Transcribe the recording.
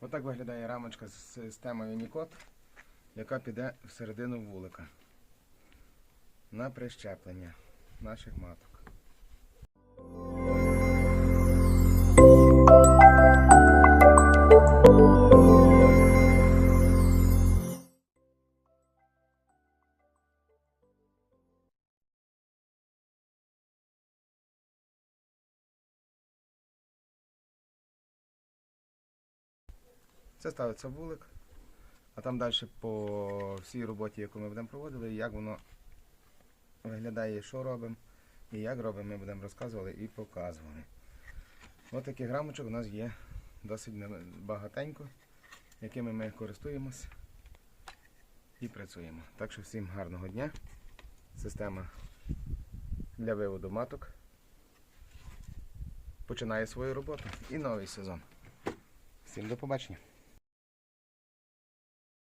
Отак виглядає рамочка з системою Unicode, яка піде всередину вулика на прищеплення наших маток. Це ставиться вулик, а там далі по всій роботі, яку ми будемо проводили, як воно виглядає, що робимо і як робимо, ми будемо розказували і показували. Ось таких грамочок у нас є досить багатенько, якими ми користуємось і працюємо. Так що всім гарного дня. Система для виводу маток починає свою роботу і новий сезон. Всім до побачення.